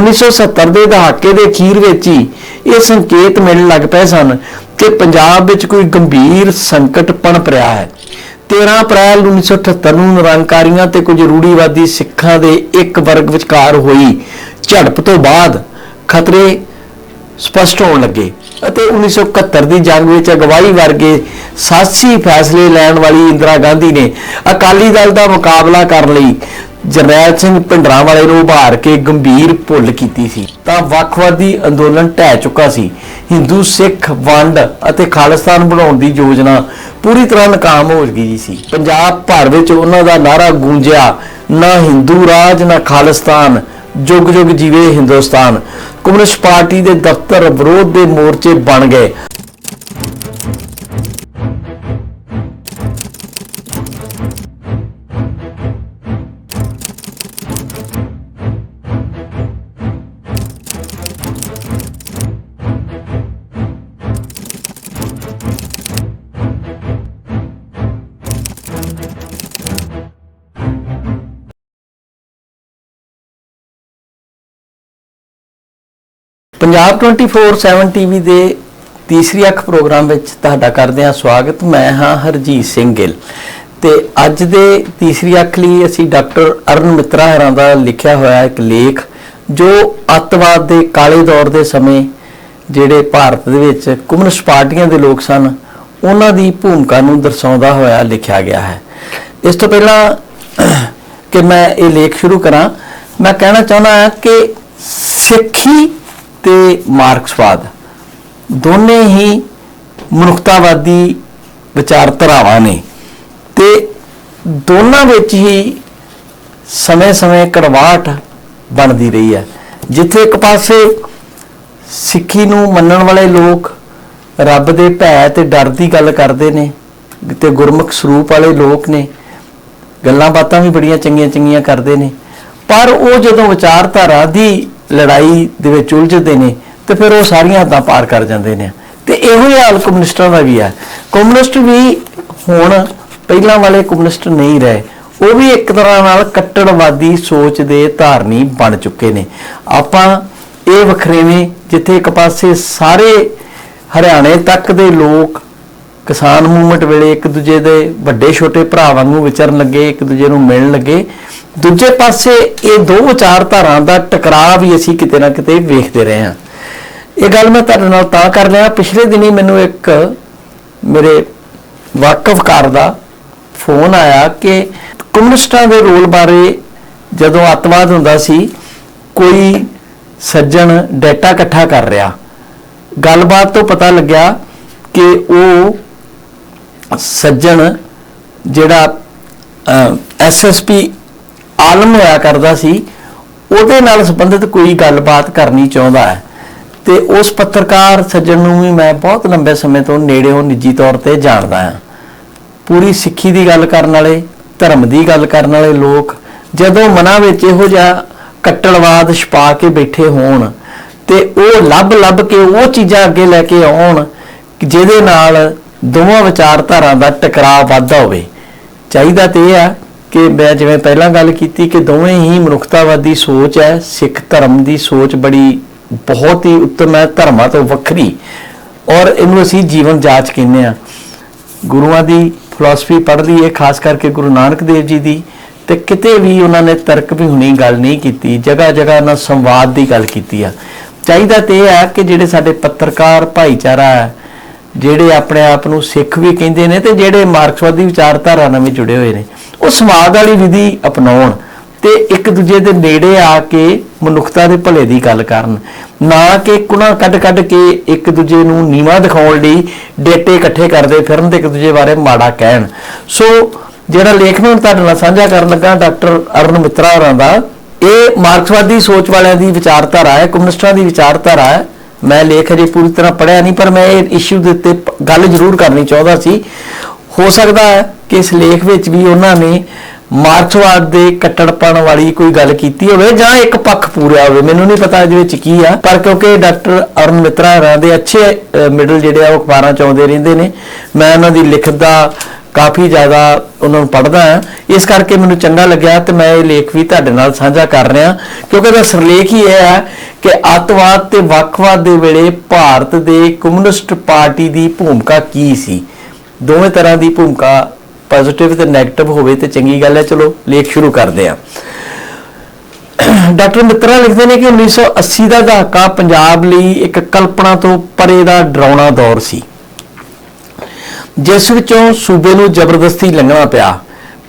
1970 ਦੇ ਦਹਾਕੇ ਦੇ ਅਖੀਰ ਵਿੱਚ ਹੀ ਇਹ ਸੰਕੇਤ ਮਿਲਣ ਲੱਗ ਪਏ ਸਨ ਕਿ ਪੰਜਾਬ ਵਿੱਚ ਕੋਈ ਗੰਭੀਰ ਸੰਕਟ ਪਣਪ ਰਿਹਾ ਹੈ। 13 ਅਪ੍ਰੈਲ 1978 ਨੂੰ ਨਿਰੰਕਾਰੀਆਂ ਤੇ ਕੁਝ ਰੂੜੀਵਾਦੀ ਸਿੱਖਾਂ ਦੇ ਇੱਕ ਵਰਗ ਵਿਚਕਾਰ ਹੋਈ ਝੜਪ ਤੋਂ ਬਾਅਦ ਖਤਰੇ ਸਪਸ਼ਟ ਹੋਣ ਲੱਗੇ। ਅਤੇ 1971 ਦੀ ਜੰਗ ਵਿੱਚ ਅਗਵਾਈ ਵਰਗੇ ਸਾਹਸੀ ਫੈਸਲੇ ਲੈਣ ਵਾਲੀ ਇੰਦਰਾ ਗਾਂਧੀ ਨੇ ਅਕਾਲੀ ਦਲ ਦਾ ਮੁਕਾਬਲਾ ਕਰਨ ਲਈ ਜਰਨੈਲ ਸਿੰਘ ਭਿੰਡਰਾਂਵਾਲੇ ਨੂੰ ਉਭਾਰ ਕੇ ਗੰਭੀਰ ਭੁੱਲ ਕੀਤੀ ਸੀ। ਤਾਂ ਵੱਖਵਾਦੀ ਅੰਦੋਲਨ ਢਹਿ ਚੁੱਕਾ ਸੀ। ਹਿੰਦੂ ਸਿੱਖ ਵੰਡ ਅਤੇ ਖਾਲਿਸਤਾਨ ਬਣਾਉਣ ਦੀ ਯੋਜਨਾ ਪੂਰੀ ਤਰ੍ਹਾਂ ਨਾਕਾਮ ਹੋ ਗਈ ਸੀ। ਪੰਜਾਬ ਭਰ ਵਿੱਚ ਉਹਨਾਂ ਦਾ ਨਾਰਾ ਗੂੰਜਿਆ, ਨਾ ਹਿੰਦੂ ਰਾਜ, ਨਾ ਖਾਲਿਸਤਾਨ। ਜੁਗ ਜੁਗ ਜੀਵੇ ਹਿੰਦੁਸਤਾਨ। ਕਮਿਊਨਿਸਟ ਪਾਰਟੀ ਦੇ ਦਫ਼ਤਰ ਵਿਰੋਧ ਦੇ ਮੋਰਚੇ ਬਣ ਗਏ। ਪੰਜਾਬ 24/7 ਟੀਵੀ ਦੇ ਤੀਸਰੀ ਅੱਖ ਪ੍ਰੋਗਰਾਮ ਵਿੱਚ ਤੁਹਾਡਾ ਕਰਦੇ ਹਾਂ ਸਵਾਗਤ। ਮੈਂ ਹਾਂ ਹਰਜੀਤ ਸਿੰਘ ਗਿੱਲ। ਤੇ ਅੱਜ ਦੇ ਤੀਸਰੀ ਅੱਖ ਲਈ ਅਸੀਂ ਡਾਕਟਰ ਅਰਨ ਮਿੱਤਰਾ ਹਰਾਂ ਦਾ ਲਿਖਿਆ ਹੋਇਆ ਇੱਕ ਲੇਖ, ਜੋ ਅੱਤਵਾਦ ਦੇ ਕਾਲੇ ਦੌਰ ਦੇ ਸਮੇਂ ਜਿਹੜੇ ਭਾਰਤ ਦੇ ਵਿੱਚ ਕਮਿਊਨਿਸਟ ਪਾਰਟੀਆਂ ਦੇ ਲੋਕ ਸਨ, ਉਹਨਾਂ ਦੀ ਭੂਮਿਕਾ ਨੂੰ ਦਰਸਾਉਂਦਾ ਹੋਇਆ ਲਿਖਿਆ ਗਿਆ ਹੈ। ਇਸ ਤੋਂ ਪਹਿਲਾਂ ਕਿ ਮੈਂ ਇਹ ਲੇਖ ਸ਼ੁਰੂ ਕਰਾਂ, ਮੈਂ ਕਹਿਣਾ ਚਾਹੁੰਦਾ ਹਾਂ ਕਿ ਸਿੱਖੀ ਤੇ ਮਾਰਕਸਵਾਦ। ਦੋਨੇ ਹੀ ਮਨੁੱਖਤਾਵਾਦੀ ਵਿਚਾਰਧਾਰਾਵਾਂ ਨੇ ਤੇ ਦੋਨਾਂ ਵਿੱਚ ਹੀ ਸਮੇਂ-ਸਮੇਂ ਕੜਵਾਹਟ ਬਣਦੀ ਰਹੀ ਹੈ। ਜਿੱਥੇ ਇੱਕ ਪਾਸੇ ਸਿੱਖੀ ਨੂੰ ਮੰਨਣ ਵਾਲੇ ਲੋਕ ਰੱਬ ਦੇ ਭੈ ਤੇ ਡਰ ਦੀ ਗੱਲ ਕਰਦੇ ਨੇ, ਤੇ ਗੁਰਮੁਖ ਸਰੂਪ ਵਾਲੇ ਲੋਕ ਨੇ ਗੱਲਾਂ ਬਾਤਾਂ ਵੀ ਬੜੀਆਂ ਚੰਗੀਆਂ ਚੰਗੀਆਂ ਕਰਦੇ ਨੇ। ਪਰ ਉਹ ਜਦੋਂ ਵਿਚਾਰਧਾਰਾ ਦੀ ਲੜਾਈ ਦੇ ਵਿੱਚ ਉਲਝਦੇ ਨੇ, ਤੇ ਫਿਰ ਉਹ ਸਾਰੀਆਂ ਹੱਦਾਂ ਪਾਰ ਕਰ ਜਾਂਦੇ ਨੇ। ਤੇ ਇਹੋ ਹੀ ਹਾਲ ਕਮਿਊਨਿਸਟਾਂ ਦਾ ਵੀ ਹੈ ਕਮਿਊਨਿਸਟ ਵੀ ਹੁਣ ਪਹਿਲਾਂ ਵਾਲੇ ਕਮਿਊਨਿਸਟ ਨਹੀਂ ਰਹੇ। ਉਹ ਵੀ ਇੱਕ ਤਰ੍ਹਾਂ ਨਾਲ ਕੱਟੜਵਾਦੀ ਸੋਚ ਦੇ ਧਾਰਨੀ ਬਣ ਚੁੱਕੇ ਨੇ। ਆਪਾਂ ਇਹ ਵਖਰੇਵੇਂ ਜਿੱਥੇ ਇੱਕ ਪਾਸੇ ਸਾਰੇ ਹਰਿਆਣੇ ਤੱਕ ਦੇ ਲੋਕ ਕਿਸਾਨ ਮੂਵਮੈਂਟ ਵੇਲੇ ਇੱਕ ਦੂਜੇ ਦੇ ਵੱਡੇ ਛੋਟੇ ਭਰਾ ਵਾਂਗੂ ਵਿਚਰਨ ਲੱਗੇ, ਇੱਕ ਦੂਜੇ ਨੂੰ ਮਿਲਣ ਲੱਗੇ ਦੂਜੇ ਪਾਸੇ ਇਹ ਦੋ ਵਿਚਾਰਧਾਰਾ ਦਾ ਟਕਰਾਅ ਵੀ ਅਸੀਂ ਕਿਤੇ ਨਾ ਕਿਤੇ ਵੇਖਦੇ ਰਹੇ ਹਾਂ। ਇਹ ਗੱਲ ਮੈਂ ਤੁਹਾਡੇ ਨਾਲ ਤਾਂ ਕਰ ਲਿਆ ਪਿਛਲੇ ਦਿਨੀ ਮੈਨੂੰ ਇੱਕ ਮੇਰੇ ਵਾਕਫਕਾਰ ਦਾ ਫੋਨ ਆਇਆ ਕਿ ਕਮਿਊਨਿਸਟਾਂ ਦੇ ਰੋਲ ਬਾਰੇ ਜਦੋਂ ਅੱਤਵਾਦ ਹੁੰਦਾ ਸੀ, ਕੋਈ ਸੱਜਣ ਡਾਟਾ ਇਕੱਠਾ ਕਰ ਰਿਹਾ। ਗੱਲਬਾਤ ਤੋਂ ਪਤਾ ਲੱਗਿਆ ਕਿ ਉਹ ਸੱਜਣ ਜਿਹੜਾ ਐਸਐਸਪੀ ਆਲਮ ਹੋਇਆ ਕਰਦਾ ਸੀ, ਉਹਦੇ ਨਾਲ ਸੰਬੰਧਿਤ ਕੋਈ ਗੱਲਬਾਤ ਕਰਨੀ ਚਾਹੁੰਦਾ ਹੈ। ਤੇ ਉਸ ਪੱਤਰਕਾਰ ਸੱਜਣ ਨੂੰ ਵੀ ਮੈਂ ਬਹੁਤ ਲੰਬੇ ਸਮੇਂ ਤੋਂ ਨੇੜਿਓਂ ਨਿੱਜੀ ਤੌਰ ਤੇ ਜਾਣਦਾ ਹਾਂ। ਪੂਰੀ ਸਿੱਖੀ ਦੀ ਗੱਲ ਕਰਨ ਵਾਲੇ, ਧਰਮ ਦੀ ਗੱਲ ਕਰਨ ਵਾਲੇ ਲੋਕ ਜਦੋਂ ਮਨਾਂ ਵਿੱਚ ਇਹੋ ਜਿਹਾ ਕੱਟੜਵਾਦ ਛਪਾ ਕੇ ਬੈਠੇ ਹੋਣ ਤੇ ਉਹ ਲੱਭ ਲੱਭ ਕੇ ਉਹ ਚੀਜ਼ਾਂ ਅੱਗੇ ਲੈ ਕੇ ਆਉਣ, ਜਿਹਦੇ ਨਾਲ ਦੋਵਾਂ ਵਿਚਾਰਧਾਰਾ ਦਾ ਟਕਰਾਅ ਵੱਧਦਾ ਹੋਵੇ। ਚਾਹੀਦਾ ਤੇ ਇਹ ਆ ਕਿ ਮੈਂ ਜਿਵੇਂ ਪਹਿਲਾਂ ਗੱਲ ਕੀਤੀ ਕਿ ਦੋਵੇਂ ਹੀ ਮਨੁੱਖਤਾਵਾਦੀ ਸੋਚ ਹੈ, ਸਿੱਖ ਧਰਮ ਦੀ ਸੋਚ ਬੜੀ, ਬਹੁਤ ਹੀ ਉੱਤਮ ਹੈ, ਧਰਮਾਂ ਤੋਂ ਵੱਖਰੀ। ਔਰ ਇਹਨੂੰ ਅਸੀਂ ਜੀਵਨ ਜਾਂਚ ਕਹਿੰਦੇ ਆ ਗੁਰੂਆਂ ਦੀ ਫਿਲਾਸਫੀ ਪੜ੍ਹ ਲਈਏ, ਖਾਸ ਕਰਕੇ ਗੁਰੂ ਨਾਨਕ ਦੇਵ ਜੀ ਦੀ, ਤੇ ਕਿਤੇ ਵੀ ਉਹਨਾਂ ਨੇ ਤਰਕ ਵੀ ਹੁਣੀ ਗੱਲ ਨਹੀਂ ਕੀਤੀ ਜਗ੍ਹਾ ਜਗ੍ਹਾ ਉਹਨਾਂ ਸੰਵਾਦ ਦੀ ਗੱਲ ਕੀਤੀ ਆ। ਚਾਹੀਦਾ ਤੇ ਇਹ ਹੈ ਕਿ ਜਿਹੜੇ ਸਾਡੇ ਪੱਤਰਕਾਰ, ਭਾਈਚਾਰਾ ਹੈ, ਜਿਹੜੇ ਆਪਣੇ ਆਪ ਨੂੰ ਸਿੱਖ ਵੀ ਕਹਿੰਦੇ ਨੇ ਤੇ ਜਿਹੜੇ ਮਾਰਕਸਵਾਦੀ ਵਿਚਾਰਧਾਰਾ ਨਾਲ ਵੀ ਜੁੜੇ ਹੋਏ ਨੇ ਉਹ ਸਮਾਜ ਵਾਲੀ ਵਿਧੀ ਅਪਣਾਉਣ ਤੇ ਇੱਕ ਦੂਜੇ ਦੇ ਨੇੜੇ ਆ ਕੇ ਮਨੁੱਖਤਾ ਦੇ ਭਲੇ ਦੀ ਗੱਲ ਕਰਨ। ਨਾ ਕਿ ਕੁਣਾ ਕੱਢ ਕੱਢ ਕੇ ਇੱਕ ਦੂਜੇ ਨੂੰ ਨੀਵਾ ਦਿਖਾਉਣ ਲਈ ਡੇਟੇ ਇਕੱਠੇ ਕਰਦੇ ਫਿਰਨ ਤੇ ਇੱਕ ਦੂਜੇ ਬਾਰੇ ਮਾੜਾ ਕਹਿਣ। ਸੋ ਜਿਹੜਾ ਲੇਖ ਮੈਂ ਤੁਹਾਡੇ ਨਾਲ ਸਾਂਝਾ ਕਰਨ ਲੱਗਾ, ਡਾਕਟਰ ਅਰਨ ਮਿੱਤਰਾ ਹੋਰਾਂ ਦਾ, ਇਹ ਮਾਰਕਸਵਾਦੀ ਸੋਚ ਵਾਲਿਆਂ ਦੀ ਵਿਚਾਰਧਾਰਾ ਹੈ, ਕਮਿਊਨਿਸਟਾਂ ਦੀ ਵਿਚਾਰਧਾਰਾ ਹੈ। ਮੈਂ ਲੇਖ ਅਜੇ ਪੂਰੀ ਤਰ੍ਹਾਂ ਪੜਿਆ ਨਹੀਂ, ਪਰ ਮੈਂ ਇਹ ਇਸ਼ੂ ਦੇ ਉੱਤੇ ਗੱਲ ਜ਼ਰੂਰ ਕਰਨੀ ਚਾਹੁੰਦਾ ਸੀ। ਹੋ ਸਕਦਾ ਹੈ ਕਿ ਇਸ ਲੇਖ ਵਿੱਚ ਵੀ ਉਹਨਾਂ ਨੇ ਮਾਰਕਸਵਾਦ ਦੇ ਕੱਟੜਪਣ ਵਾਲੀ ਕੋਈ ਗੱਲ ਕੀਤੀ ਹੋਵੇ ਜਾਂ ਇੱਕ ਪੱਖ ਪੂਰਿਆ ਹੋਵੇ। ਮੈਨੂੰ ਨਹੀਂ ਪਤਾ ਇਹਦੇ ਵਿੱਚ ਕੀ ਆ, ਪਰ ਕਿਉਂਕਿ ਡਾਕਟਰ ਅਰੁਣ ਮਿੱਤਰਾ ਹਰਾਂ ਦੇ ਅੱਛੇ ਮਿਡਲ ਜਿਹੜੇ ਆ ਉਹ ਅਖਬਾਰਾਂ ਚ ਆਉਂਦੇ ਰਹਿੰਦੇ ਨੇ। ਮੈਂ ਉਹਨਾਂ ਦੀ ਲਿਖਤ ਦਾ ਕਾਫੀ ਜ਼ਿਆਦਾ ਉਹਨਾਂ ਨੂੰ ਪੜ੍ਹਦਾ ਹਾਂ। ਇਸ ਕਰਕੇ ਮੈਨੂੰ ਚੰਗਾ ਲੱਗਿਆ ਤੇ ਮੈਂ ਇਹ ਲੇਖ ਵੀ ਤੁਹਾਡੇ ਨਾਲ ਸਾਂਝਾ ਕਰ ਰਿਹਾ ਕਿਉਂਕਿ ਇਹਦਾ ਸਰਲੇਖ ਹੀ ਇਹ ਹੈ ਕਿ ਅੱਤਵਾਦ ਤੇ ਵੱਖਵਾਦ ਦੇ ਵੇਲੇ ਭਾਰਤ ਦੇ ਕਮਿਊਨਿਸਟ ਪਾਰਟੀ ਦੀ ਭੂਮਿਕਾ ਕੀ ਸੀ? ਦੋਵੇਂ ਤਰ੍ਹਾਂ ਦੀ ਭੂਮਿਕਾ ਪੋਜ਼ਿਟਿਵ ਤੇ ਨੈਗੇਟਿਵ ਹੋਵੇ ਤੇ ਚੰਗੀ ਗੱਲ ਹੈ। ਚਲੋ, ਲੇਖ ਸ਼ੁਰੂ ਕਰਦੇ ਹਾਂ। ਡਾਕਟਰ ਮਿੱਤਰਾ ਲਿਖਦੇ ਨੇ ਕਿ 1980 ਦਾ ਦਹਾਕਾ ਪੰਜਾਬ ਲਈ ਇੱਕ ਕਲਪਨਾ ਤੋਂ ਪਰੇ ਦਾ ਡਰਾਉਣਾ ਦੌਰ ਸੀ। ਜਿਸ ਵਿੱਚੋਂ ਸੂਬੇ ਨੂੰ ਜ਼ਬਰਦਸਤੀ ਲੰਘਣਾ ਪਿਆ।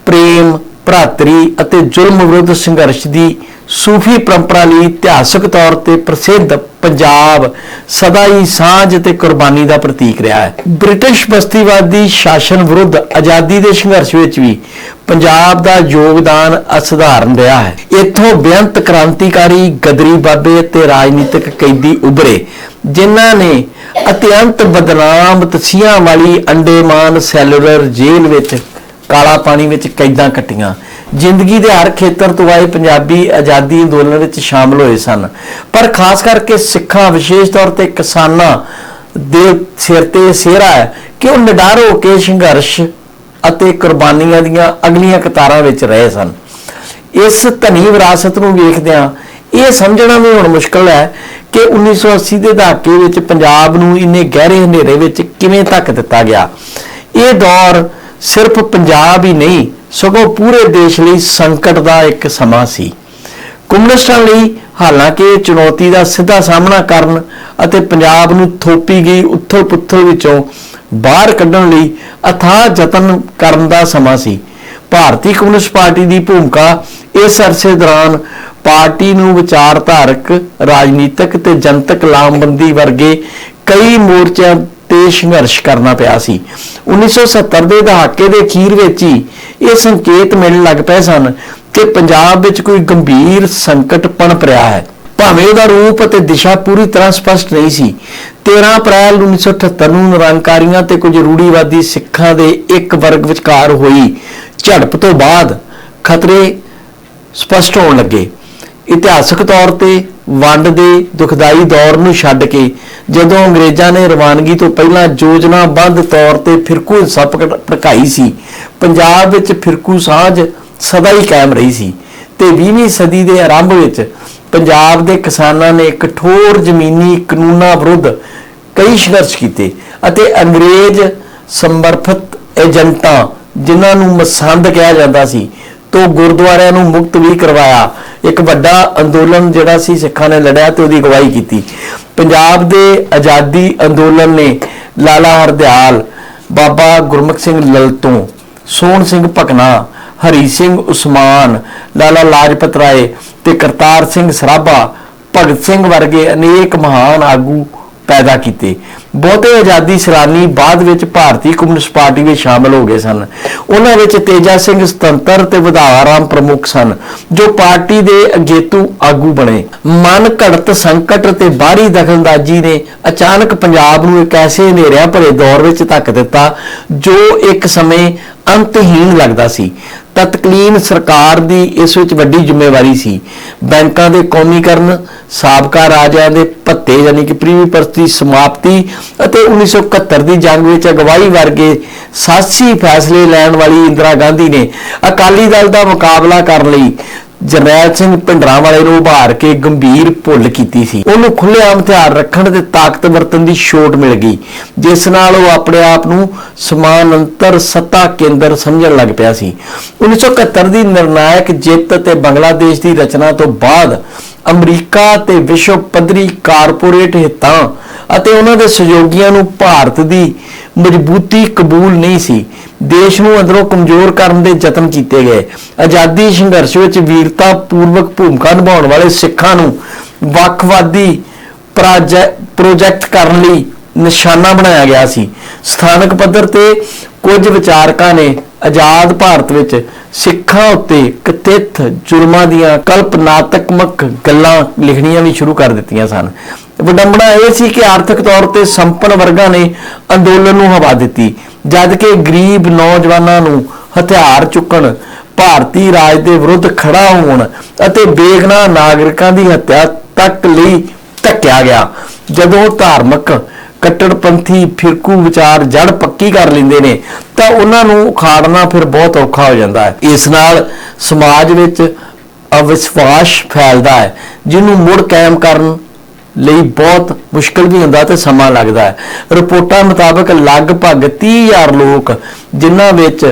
ਪ੍ਰੇਮ, ਭਰਾਤਰੀ ਅਤੇ ਜ਼ੁਲਮ ਵਿਰੁੱਧ ਸੰਘਰਸ਼ ਦੀ ਸੂਫੀ ਪਰੰਪਰਾ ਲਈ ਇਤਿਹਾਸਕ ਤੌਰ ਤੇ ਪ੍ਰਸਿੱਧ ਪੰਜਾਬ ਸਦਾ ਹੀ ਸਾਂਝ ਤੇ ਕੁਰਬਾਨੀ ਦਾ ਪ੍ਰਤੀਕ ਰਿਹਾ ਹੈ। ਬ੍ਰਿਟਿਸ਼ ਬਸਤੀਵਾਦੀ ਸ਼ਾਸਨ ਵਿਰੁੱਧ ਆਜ਼ਾਦੀ ਦੇ ਸੰਘਰਸ਼ ਵਿੱਚ ਵੀ ਪੰਜਾਬ ਦਾ ਯੋਗਦਾਨ ਅਸਧਾਰਨ ਰਿਹਾ ਹੈ। ਇੱਥੋਂ ਬੇਅੰਤ ਕ੍ਰਾਂਤੀਕਾਰੀ ਗਦਰੀ ਬਾਬੇ ਤੇ ਰਾਜਨੀਤਿਕ ਕੈਦੀ ਉਭਰੇ, ਜਿਨ੍ਹਾਂ ਨੇ ਅਤਿਅੰਤ ਬਦਨਾਮ ਤਸੀਆਂ ਵਾਲੀ ਅੰਡੇਮਾਨ ਸੈਲੂਲਰ ਜੇਲ੍ਹ ਵਿੱਚ ਕਾਲਾ ਪਾਣੀ ਵਿੱਚ ਕੈਦਾਂ ਕੱਟੀਆਂ। ਜ਼ਿੰਦਗੀ ਦੇ ਹਰ ਖੇਤਰ ਤੋਂ ਆਏ ਪੰਜਾਬੀ ਆਜ਼ਾਦੀ ਅੰਦੋਲਨ ਵਿੱਚ ਸ਼ਾਮਲ ਹੋਏ ਸਨ। ਪਰ ਖਾਸ ਕਰਕੇ ਸਿੱਖਾਂ, ਵਿਸ਼ੇਸ਼ ਤੌਰ ਤੇ ਕਿਸਾਨਾਂ ਦੇ ਸਿਰ ਤੇ ਸਿਹਰਾ ਹੈ ਕਿ ਉਹ ਨਿਡਰ ਹੋ ਕੇ ਸੰਘਰਸ਼ ਅਤੇ ਕੁਰਬਾਨੀਆਂ ਦੀਆਂ ਅਗਲੀਆਂ ਕਤਾਰਾਂ ਵਿੱਚ ਰਹੇ ਸਨ। ਇਸ ਧਨੀ ਵਿਰਾਸਤ ਨੂੰ ਵੇਖਦਿਆਂ ਇਹ ਸਮਝਣਾ ਵੀ ਹੁਣ ਮੁਸ਼ਕਲ ਹੈ ਕਿ 1980 ਦੇ ਦਹਾਕੇ ਵਿੱਚ ਪੰਜਾਬ ਨੂੰ ਇੰਨੇ ਗਹਿਰੇ ਹਨੇਰੇ ਵਿੱਚ ਕਿਵੇਂ ਧੱਕ ਦਿੱਤਾ ਗਿਆ। ਇਹ ਦੌਰ ਸਿਰਫ ਪੰਜਾਬ ਹੀ ਨਹੀਂ ਸਗੋਂ ਪੂਰੇ ਦੇਸ਼ ਲਈ ਸੰਕਟ ਦਾ ਇੱਕ ਸਮਾਂ ਸੀ। ਕਮਿਊਨਿਸਟਾਂ ਲਈ ਹਾਲਾਂਕਿ ਇਹ ਚੁਣੌਤੀ ਦਾ ਸਿੱਧਾ ਸਾਹਮਣਾ ਕਰਨ ਅਤੇ ਪੰਜਾਬ ਨੂੰ ਥੋਪੀ ਗਈ ਉੱਥਲ ਪੁੱਥਲ ਵਿੱਚੋਂ ਬਾਹਰ ਕੱਢਣ ਲਈ ਅਥਾਹ ਯਤਨ ਕਰਨ ਦਾ ਸਮਾਂ ਸੀ। ਭਾਰਤੀ ਕਮਿਊਨਿਸਟ ਪਾਰਟੀ ਦੀ ਭੂਮਿਕਾ ਇਸ ਅਰਸੇ ਦੌਰਾਨ ਪਾਰਟੀ ਨੂੰ ਵਿਚਾਰਧਾਰਕ, ਰਾਜਨੀਤਿਕ ਤੇ ਜਨਤਕ ਲਾਮਬੰਦੀ ਵਰਗੇ ਕਈ ਮੋਰਚਿਆਂ ਤੇ ਸੰਘਰਸ਼ ਕਰਨਾ ਪਿਆ ਸੀ। 1970 ਦੇ ਦਹਾਕੇ ਦੇ ਅਖੀਰ ਵਿੱਚ ਹੀ ਇਹ ਸੰਕੇਤ ਮਿਲਣ ਲੱਗ ਪਏ ਸਨ ਕਿ ਪੰਜਾਬ ਵਿੱਚ ਕੋਈ ਗੰਭੀਰ ਸੰਕਟ ਪਣਪ ਰਿਹਾ ਹੈ। ਭਾਵੇਂ ਉਹਦਾ ਰੂਪ ਅਤੇ ਦਿਸ਼ਾ ਪੂਰੀ ਤਰ੍ਹਾਂ ਸਪਸ਼ਟ ਨਹੀਂ ਸੀ। 13 ਅਪ੍ਰੈਲ 1978 ਨੂੰ ਨਿਰੰਕਾਰੀਆਂ ਤੇ ਕੁਝ ਰੂੜੀਵਾਦੀ ਸਿੱਖਾਂ ਦੇ ਇੱਕ ਵਰਗ ਵਿਚਕਾਰ ਹੋਈ ਝੜਪ ਤੋਂ ਬਾਅਦ ਖਤਰੇ ਸਪਸ਼ਟ ਹੋਣ ਲੱਗੇ। ਇਤਿਹਾਸਕ ਤੌਰ ਤੇ ਵੰਡ ਦੇ ਦੁਖਦਾਈ ਦੌਰ ਨੂੰ ਛੱਡ ਕੇ ਜਦੋਂ ਅੰਗਰੇਜ਼ਾਂ ਨੇ ਰਵਾਨਗੀ ਤੋਂ ਪਹਿਲਾਂ ਯੋਜਨਾਬੱਧ ਤੌਰ ਤੇ ਫਿਰਕੂ ਹਿੰਸਾ ਭੜਕ- ਭੜਕਾਈ ਸੀ, ਪੰਜਾਬ ਵਿੱਚ ਫਿਰਕੂ ਸਾਂਝ ਸਦਾ ਹੀ ਕਾਇਮ ਰਹੀ ਸੀ ਤੇ 20ਵੀਂ ਸਦੀ ਦੇ ਆਰੰਭ ਵਿੱਚ ਪੰਜਾਬ ਦੇ ਕਿਸਾਨਾਂ ਨੇ ਕਠੋਰ ਜ਼ਮੀਨੀ ਕਾਨੂੰਨਾਂ ਵਿਰੁੱਧ ਕਈ ਸੰਘਰਸ਼ ਕੀਤੇ ਅਤੇ ਅੰਗਰੇਜ਼ ਸਮਰਪਿਤ ਏਜੰਟਾਂ ਜਿਨ੍ਹਾਂ ਨੂੰ ਮਸੰਦ ਕਿਹਾ ਜਾਂਦਾ ਸੀ ਤੋਂ ਗੁਰਦੁਆਰਿਆਂ ਨੂੰ ਮੁਕਤ ਵੀ ਕਰਵਾਇਆ। ਇੱਕ ਵੱਡਾ ਅੰਦੋਲਨ ਜਿਹੜਾ ਸੀ, ਸਿੱਖਾਂ ਨੇ ਲੜਿਆ ਤੇ ਉਹਦੀ ਅਗਵਾਈ ਕੀਤੀ। ਪੰਜਾਬ ਦੇ ਆਜ਼ਾਦੀ ਅੰਦੋਲਨ ਨੇ ਲਾਲਾ ਹਰਦਿਆਲ, ਬਾਬਾ ਗੁਰਮੁਖ ਸਿੰਘ ਲਲਤੋਂ, ਸੋਹਣ ਸਿੰਘ ਭਕਨਾ, ਹਰੀ ਸਿੰਘ ਉਸਮਾਨ, ਲਾਲਾ ਲਾਜਪਤ ਰਾਏ ਤੇ ਕਰਤਾਰ ਸਿੰਘ ਸਰਾਭਾ, ਭਗਤ ਸਿੰਘ ਵਰਗੇ ਅਨੇਕ ਮਹਾਨ ਆਗੂ ਪੈਦਾ ਕੀਤੇ। ਬਹੁਤੇ ਆਜ਼ਾਦੀ ਸੈਲਾਨੀ ਬਾਅਦ ਵਿੱਚ ਭਾਰਤੀ ਕਮਿਊਨਿਸਟ ਪਾਰਟੀ ਵਿੱਚ ਸ਼ਾਮਲ ਹੋ ਗਏ ਸਨ। ਉਹਨਾਂ ਵਿੱਚ ਤੇਜਾ ਸਿੰਘ ਸੁਤੰਤਰ ਤੇ ਵਧਾਰਾਮ ਪ੍ਰਮੁੱਖ ਸਨ, ਜੋ ਪਾਰਟੀ ਦੇ ਅਗੇਤੂ ਆਗੂ ਬਣੇ। ਮਨ ਘੜਤ ਸੰਕਟ ਤੇ ਬਾਹਰੀ ਦਖਲਅੰਦਾਜ਼ੀ ਨੇ ਅਚਾਨਕ ਪੰਜਾਬ ਨੂੰ ਇੱਕ ਐਸੇ ਹਨੇਰਿਆਂ ਭਰੇ ਦੌਰ ਵਿੱਚ ਧੱਕ ਦਿੱਤਾ, ਜੋ ਇੱਕ ਸਮੇਂ ਅੰਤਹੀਨ ਲੱਗਦਾ ਸੀ। ਤਤਕਾਲੀਨ ਸਰਕਾਰ ਦੀ ਇਸ ਵਿੱਚ ਵੱਡੀ ਜ਼ਿੰਮੇਵਾਰੀ ਸੀ। ਬੈਂਕਾਂ ਦੇ ਕੌਮੀਕਰਨ, ਸਾਬਕਾ ਰਾਜਿਆਂ ਦੇ ਭੱਤੇ ਯਾਨੀ ਕਿ ਪ੍ਰੀਵੀ ਪਰਸਤੀ ਸਮਾਪਤੀ ਅਤੇ 1971 ਦੀ ਜੰਗ ਵਿੱਚ ਅਗਵਾਈ ਵਰਗੇ ਸਾਹਸੀ ਫੈਸਲੇ ਲੈਣ ਵਾਲੀ ਇੰਦਰਾ ਗਾਂਧੀ ਨੇ ਅਕਾਲੀ ਦਲ ਦਾ ਮੁਕਾਬਲਾ ਕਰਨ ਲਈ ਜਰਨੈਲ ਸਿੰਘ ਭਿੰਡਰਾਂਵਾਲੇ ਨੂੰ ਉਭਾਰ ਕੇ ਗੰਭੀਰ ਭੁੱਲ ਕੀਤੀ ਸੀ। ਉਹਨੂੰ ਖੁੱਲ੍ਹੇਆਮ ਹਥਿਆਰ ਰੱਖਣ ਤੇ ਤਾਕਤ ਵਰਤਣ ਦੀ ਛੋਟ ਮਿਲ ਗਈ, ਜਿਸ ਨਾਲ ਉਹ ਆਪਣੇ ਆਪ ਨੂੰ ਸਮਾਨ ਅੰਤਰ ਸੱਤਾ ਕੇਂਦਰ ਸਮਝਣ ਲੱਗ ਪਿਆ ਸੀ। 1971 ਦੀ ਨਿਰਣਾਇਕ ਜਿੱਤ ਤੇ ਬੰਗਲਾਦੇਸ਼ ਦੀ ਰਚਨਾ ਤੋਂ ਬਾਅਦ ਅਮਰੀਕਾ ਤੇ ਵਿਸ਼ਵ ਪੱਧਰੀ ਕਾਰਪੋਰੇਟ ਹਿੱਤਾਂ ਅਤੇ ਉਹਨਾਂ ਦੇ ਸਹਿਯੋਗੀਆਂ ਨੂੰ ਭਾਰਤ ਦੀ ਮਜ਼ਬੂਤੀ ਕਬੂਲ ਨਹੀਂ ਸੀ। ਦੇਸ਼ ਨੂੰ ਅੰਦਰੋਂ ਕਮਜ਼ੋਰ ਕਰਨ ਦੇ ਯਤਨ ਕੀਤੇ ਗਏ। ਆਜ਼ਾਦੀ ਸੰਘਰਸ਼ ਵਿੱਚ ਵੀਰਤਾ ਪੂਰਵਕ ਭੂਮਿਕਾ ਨਿਭਾਉਣ ਵਾਲੇ ਸਿੱਖਾਂ ਨੂੰ ਵੱਖਵਾਦੀ ਪ੍ਰਾਜੈ- ਪ੍ਰੋਜੈਕਟ ਕਰਨ ਲਈ ਨਿਸ਼ਾਨਾ ਬਣਾਇਆ ਗਿਆ ਸੀ। ਸਥਾਨਕ ਪੱਧਰ ਤੇ ਕੁਝ ਵਿਚਾਰਕਾਂ ਨੇ ਆਜ਼ਾਦ ਭਾਰਤ ਵਿੱਚ ਸਿੱਖਾਂ ਉੱਤੇ ਕਥਿਤ ਜੁਰਮਾਂ ਦੀਆਂ ਕਲਪਨਾਤਮਕ ਗੱਲਾਂ ਲਿਖਣੀਆਂ ਵੀ ਸ਼ੁਰੂ ਕਰ ਦਿੱਤੀਆਂ ਸਨ। ਵਿਡੰਬਣਾ ਇਹ ਸੀ ਕਿ ਆਰਥਿਕ ਤੌਰ ਤੇ ਸੰਪन्न ਵਰਗਾਂ ਨੇ ਅੰਦੋਲਨ ਨੂੰ ਹਵਾ ਦਿੱਤੀ, ਜਦ ਕਿ ਗਰੀਬ ਨੌਜਵਾਨਾਂ ਨੂੰ ਹਥਿਆਰ ਚੁੱਕਣ, ਭਾਰਤੀ ਰਾਜ ਦੇ ਵਿਰੁੱਧ ਖੜਾ ਹੋਣ ਅਤੇ ਬੇਗਨਾਹ ਨਾਗਰਿਕਾਂ ਦੀ ਹੱਤਿਆ ਤੱਕ ਲਈ ਧੱਕਿਆ ਗਿਆ। ਜਦੋਂ ਧਾਰਮਿਕ ਕੱਟੜਪੰਥੀ ਫਿਰਕੂ ਵਿਚਾਰ ਜੜ ਪੱਕੀ ਕਰ ਲੈਂਦੇ ਨੇ, ਤਾਂ ਉਹਨਾਂ ਨੂੰ ਉਖਾੜਨਾ ਫਿਰ ਬਹੁਤ ਔਖਾ ਹੋ ਜਾਂਦਾ ਹੈ। ਇਸ ਨਾਲ ਸਮਾਜ ਵਿੱਚ ਅਵਿਸ਼ਵਾਸ ਫੈਲਦਾ ਹੈ, ਜਿਹਨੂੰ ਮੁੜ ਕਾਇਮ ਕਰਨ ਲਈ ਬਹੁਤ ਮੁਸ਼ਕਲ ਵੀ ਹੁੰਦਾ ਤੇ ਸਮਾਂ ਲੱਗਦਾ ਹੈ। ਰਿਪੋਰਟਾਂ ਮੁਤਾਬਕ ਲਗਭਗ 30000 ਲੋਕ, ਜਿਨ੍ਹਾਂ ਵਿੱਚ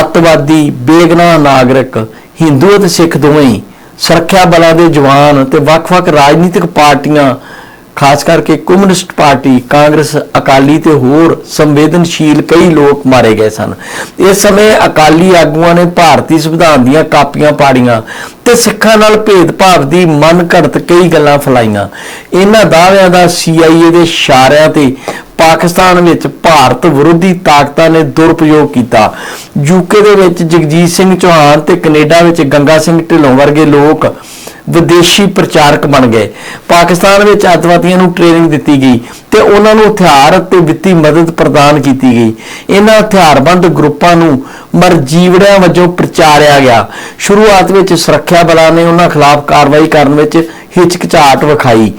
ਅੱਤਵਾਦੀ, ਬੇਗਨਾਹ ਨਾਗਰਿਕ, ਹਿੰਦੂ ਅਤੇ ਸਿੱਖ ਦੋਵੇਂ ਸੁਰੱਖਿਆ ਬਲਾਂ ਦੇ ਜਵਾਨ ਤੇ ਵੱਖ-ਵੱਖ ਰਾਜਨੀਤਿਕ ਪਾਰਟੀਆਂ ਖਾਸ ਕਰਕੇ ਕਮਿਊਨਿਸਟ ਪਾਰਟੀ, ਕਾਂਗਰਸ, ਅਕਾਲੀ ਤੇ ਹੋਰ ਸੰਵੇਦਨਸ਼ੀਲ ਕਈ ਲੋਕ ਮਾਰੇ ਗਏ ਸਨ। ਇਸ ਸਮੇਂ ਅਕਾਲੀ ਆਗੂਆਂ ਨੇ ਭਾਰਤੀ ਸੰਵਿਧਾਨ ਦੀਆਂ ਕਾਪੀਆਂ ਪਾੜੀਆਂ ਤੇ ਸਿੱਖਾਂ ਨਾਲ ਭੇਦਭਾਵ ਦੀ ਮਨ ਘੜਤ ਕਈ ਗੱਲਾਂ ਫਲਾਈਆਂ। ਇਹਨਾਂ ਦਾਅਵਿਆਂ ਦਾ CIA ਦੇ ਇਸ਼ਾਰਿਆਂ ਤੇ ਪਾਕਿਸਤਾਨ ਵਿੱਚ ਭਾਰਤ ਵਿਰੋਧੀ ਤਾਕਤਾਂ ਨੇ ਦੁਰਪਯੋਗ ਕੀਤਾ। ਯੂਕੇ ਦੇ ਵਿੱਚ ਜਗਜੀਤ ਸਿੰਘ ਚੌਹਾਨ ਤੇ ਕੈਨੇਡਾ ਵਿੱਚ ਗੰਗਾ ਸਿੰਘ ਢਿੱਲੋਂ ਵਰਗੇ ਲੋਕ ਵਿਦੇਸ਼ੀ ਪ੍ਰਚਾਰਕ ਬਣ ਗਏ। ਪਾਕਿਸਤਾਨ ਵਿੱਚ ਅੱਤਵਾਦੀਆਂ ਨੂੰ ਟ੍ਰੇਨਿੰਗ ਦਿੱਤੀ ਗਈ ਤੇ ਉਹਨਾਂ ਨੂੰ ਹਥਿਆਰ ਅਤੇ ਵਿੱਤੀ ਮਦਦ ਪ੍ਰਦਾਨ ਕੀਤੀ ਗਈ। ਇਹਨਾਂ ਹਥਿਆਰਬੰਦ ਗਰੁੱਪਾਂ ਨੂੰ ਮਰਜੀਵੜਿਆਂ ਵਜੋਂ ਪ੍ਰਚਾਰਿਆ ਗਿਆ। ਸ਼ੁਰੂਆਤ ਵਿੱਚ ਸੁਰੱਖਿਆ ਬਲਾਂ ਨੇ ਉਹਨਾਂ ਖਿਲਾਫ ਕਾਰਵਾਈ ਕਰਨ ਵਿੱਚ ਹਿਚਕਚਾਹਟ ਵਿਖਾਈ।